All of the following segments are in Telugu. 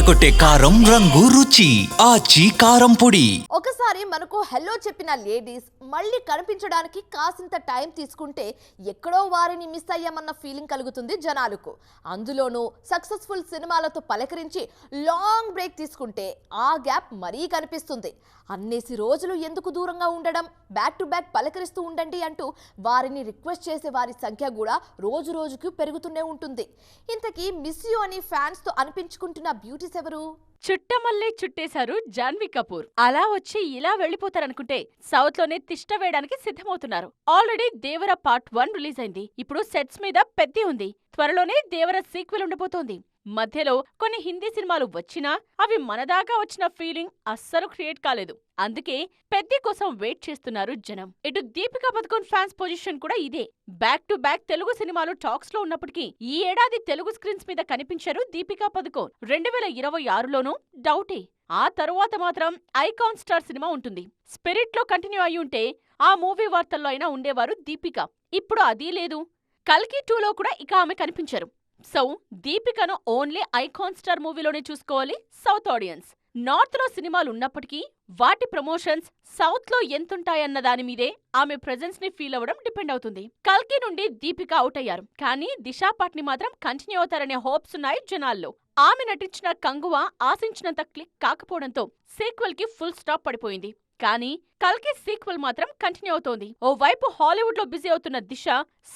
అదరగొట్టే కారం రంగు రుచి. ఆచి కారం పొడి. మనకు హలో చెప్పిన లేడీస్ మళ్ళీ కనిపించడానికి కాసింత టైం తీసుకుంటే ఎక్కడో వారిని మిస్ అయ్యామన్న ఫీలింగ్ కలుగుతుంది జనాలకు. అందులోనూ సక్సెస్ఫుల్ సినిమాలతో పలకరించి లాంగ్ బ్రేక్ తీసుకుంటే ఆ గ్యాప్ మరీ కనిపిస్తుంది. అన్నేసి రోజులు ఎందుకు దూరంగా ఉండడం బ్యాక్ టు బ్యాక్ పలకరిస్తూ ఉండండి అంటూ వారిని రిక్వెస్ట్ చేసే వారి సంఖ్య కూడా రోజు రోజుకు పెరుగుతూనే ఉంటుంది. ఇంతకీ మిస్ యూ అని ఫ్యాన్స్తో అనిపించుకుంటున్న బ్యూటీస్ ఎవరు? చుట్టమల్లే చుట్టేశారు జాన్వీ కపూర్. అలా వచ్చి ఇలా వెళ్ళిపోతారనుకుంటే సౌత్లోనే తిష్ట వేయడానికి సిద్ధమవుతున్నారు. Already Devara part one release అయింది. ఇప్పుడు సెట్స్ మీద పెద్ది ఉంది. త్వరలోనే దేవర సీక్వెల్ ఉండబోతోంది. మధ్యలో కొన్ని హిందీ సినిమాలు వచ్చినా అవి మనదాకా వచ్చిన ఫీలింగ్ అస్సలు క్రియేట్ కాలేదు. అందుకే పెద్ద కోసం వెయిట్ చేస్తున్నారు జనం. ఇటు దీపికా పదుకోన్ ఫ్యాన్స్ పొజిషన్ కూడా ఇదే. బ్యాక్ టు బ్యాక్ తెలుగు సినిమాలు టాక్స్లో ఉన్నప్పటికీ ఈ ఏడాది తెలుగు స్క్రీన్స్ మీద కనిపించారు దీపికా పథకం రెండు వేల ఇరవై ఆరులోనూ డౌటే. ఆ తరువాత మాత్రం ఐకాన్ స్టార్ సినిమా ఉంటుంది. స్పిరిట్లో కంటిన్యూ అయి ఉంటే ఆ మూవీ వార్తల్లో అయినా ఉండేవారు దీపిక. ఇప్పుడు అదీ లేదు. కల్కి టూలో కూడా ఇక ఆమె కనిపించరు. సో దీపికను ఓన్లీ ఐకాన్ స్టార్ మూవీలోనే చూసుకోవాలి సౌత్ ఆడియన్స్. నార్త్లో సినిమాలు ఉన్నప్పటికీ వాటి ప్రమోషన్స్ సౌత్లో ఎంతుంటాయన్న దాని మీదే ఆమె ప్రెజెన్స్ని ఫీల్ అవ్వడం డిపెండ్ అవుతుంది. కల్కి నుండి దీపిక అవుట్ అయ్యారు. కానీ దిశా పాట్ని మాత్రం కంటిన్యూ అవుతారనే హోప్స్ ఉన్నాయి జనాల్లో. ఆమె నటించిన కంగువ ఆశించినంత క్లిక్ కాకపోవడంతో సీక్వెల్కి ఫుల్ స్టాప్ పడిపోయింది. కానీ కల్కి సీక్వెల్ మాత్రం కంటిన్యూ అవుతోంది. ఓవైపు హాలీవుడ్లో బిజీ అవుతున్న దిశ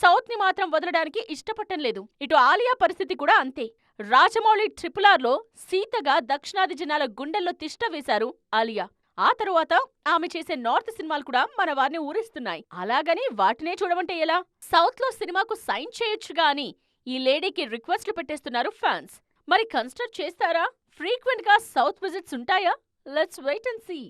సౌత్ని మాత్రం వదలడానికి ఇష్టపడటం లేదు. ఇటు ఆలియా పరిస్థితి కూడా అంతే. రాజమౌళి ట్రిపుల్ ఆర్లో సీతగా దక్షిణాది జనాల గుండెల్లో తిష్ట వేశారు ఆలియా. ఆ తరువాత ఆమె చేసే నార్త్ సినిమాలు కూడా మన వారిని ఊరిస్తున్నాయి. అలాగని వాటినే చూడమంటే ఎలా? సౌత్లో సినిమాకు సైన్ చేయొచ్చుగా అని ఈ లేడీకి రిక్వెస్ట్లు పెట్టేస్తున్నారు ఫ్యాన్స్. మరి కన్సిడర్ చేస్తారా? ఫ్రీక్వెంట్గా సౌత్ విజిట్స్ ఉంటాయా? Let's wait and see.